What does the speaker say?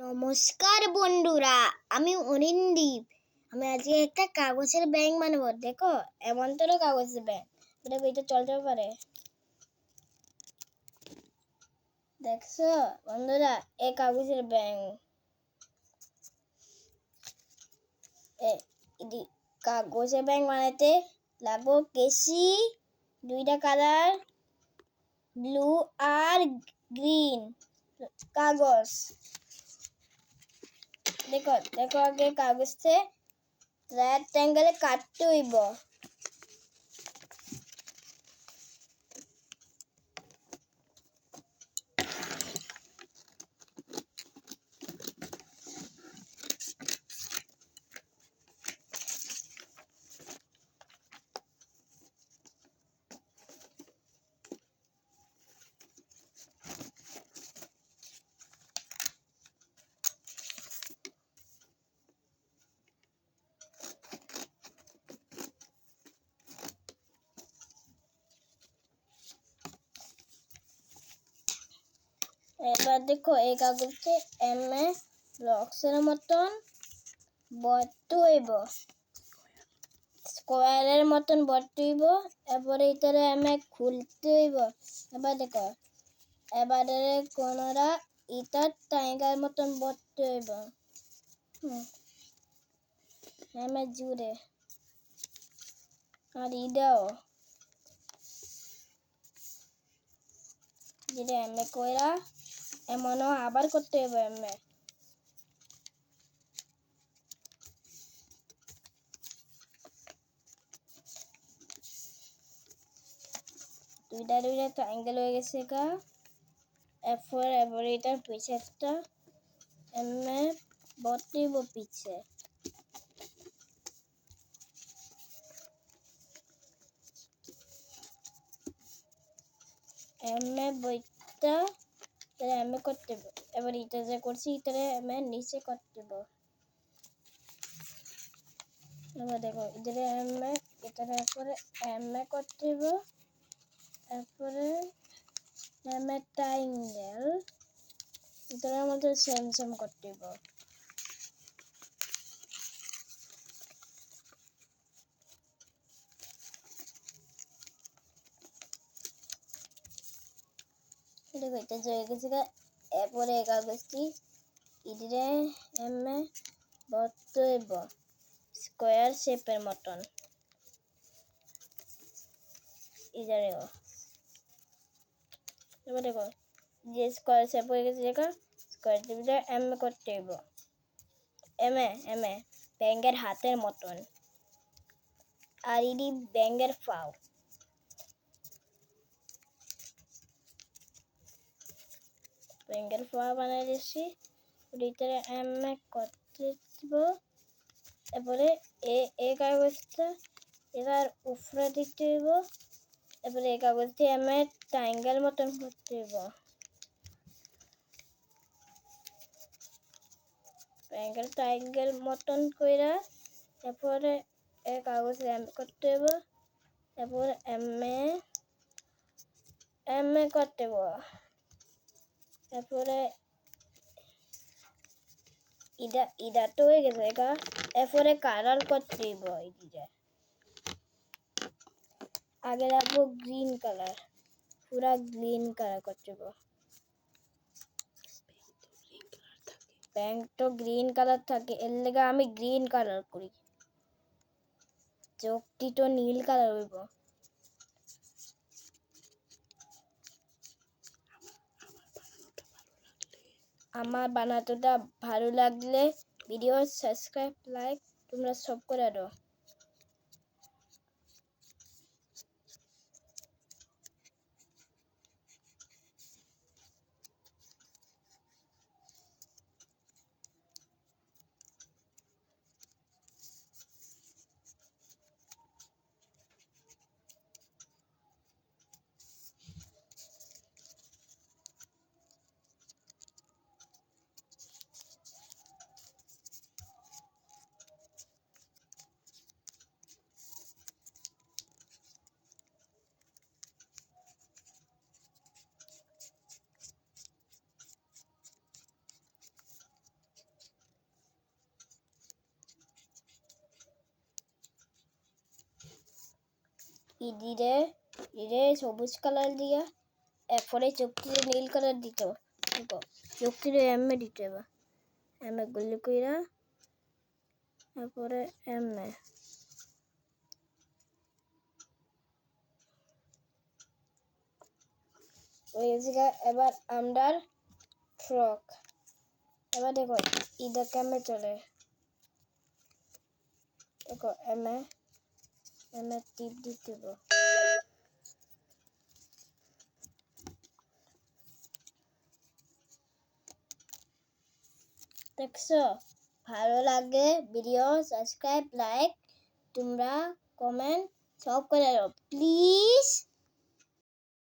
নমস্কার বন্ধুরা, আমি অনিন্দীপ। আমি আজকে একটা কাগজের ব্যাংক বানাবো, দেখো এমন তোর কাগজের ব্যাংক এটা বইটা চলতে পারে দেখছ, বন্ধুরা, এ কাগজের ব্যাংক কাগজের ব্যাংক বানাতে লাগবো কেসি, দুইটা কালার ব্লু আর গ্রিন কাগজ। দেখো দেখো আগে কাগজে রেক্ট্যাঙ্গেলে কাটতে হইব। এবার দেখো এই কাগজে এম এ বক্সের মতন বট্টু হইব। স্কোয়ারের মতন বট্টু হইব, এরপরে এমে খুলতে হইব। এবার দেখো, এবারে কোনরা ইটার টাইগার মতন বট্টু হইব। এমে জুড়ে। আর ইটাও যেটা এমএ কইরা এমনও আবার করতে হবে এমএ দুইটা দুইটা ট্রায়াঙ্গেল হয়ে গেছে গা। এরপর এবার এটার পিছে একটা এমএ বটিব পিছে। এমএ বইটা তাহলে আমি করতে এবার এটা যে করছি এটারে আমি নিচে করতে হবে এবার দেখো এটারে এমএ এটারে এম এ করতে হবে এম এ ট্রাইঙ্গেল এটার মধ্যে সেম সেম করতে হবে দেখো এটা জয়ে গেছে গা, এরপরে এই কাগজটি ইডিরে এমএ বতইব স্কোয়ার শেপের মতন। ইদারে এবার দেখো, যে স্কোয়ার শেপ হয়ে গেছে দেখো স্কোয়ার শেপটা এম এ করতে হইব। এম এ এম এ ব্যাঙ্গের হাতের মতন। আর ইডি ব্যাঙ্গের পাও ব্যাঙ্গের পাওয়া বানিয়ে দিচ্ছি ভিতরে এম এ করতে দিব এরপরে এ এই কাগজটা এবার উপরে দিতে হইব এরপরে এই কাগজটি এ ট্রাইঙ্গেল মতন করতে হইব। ট্রাইঙ্গেল ট্রাইঙ্গেল মতন কইরা এরপরে এই কাগজ এম করতে হইব। এরপর এম এ এম এ করতে হইব। তারপরে ইদা ইদা তো হয়ে গেছে, এটা। এরপরে কালার করতে হইব আগে রাখব গ্রিন কালার। পুরা গ্রিন কালার করতে ব্যাংক তো গ্রিন কালার থাকে। এর লেগে আমি গ্রিন কালার করি। চোখটি তো নীল কালার হইব। আমার বানাতোটা ভালো লাগলে ভিডিও সাবস্ক্রাইব লাইক তোমরা সব করে দাও ইদিরে ইরে সবুজ কালার দিয়া এরপরে চোখটিরে নীল কালার দিতে হবে। দেখো চোখটিরে এমএ দিতে হবে। এমএ গুলি কইরা তারপরে এমএ এবার আমরার ফ্রক এবার দেখো ঈদের কেমনে চলে? দেখো এমএ এমএ টিপ দিতে হবে দেখছ ভালো লাগে ভিডিও সাবস্ক্রাইব লাইক তোমরা কমেন্ট সব করে দাও প্লিজ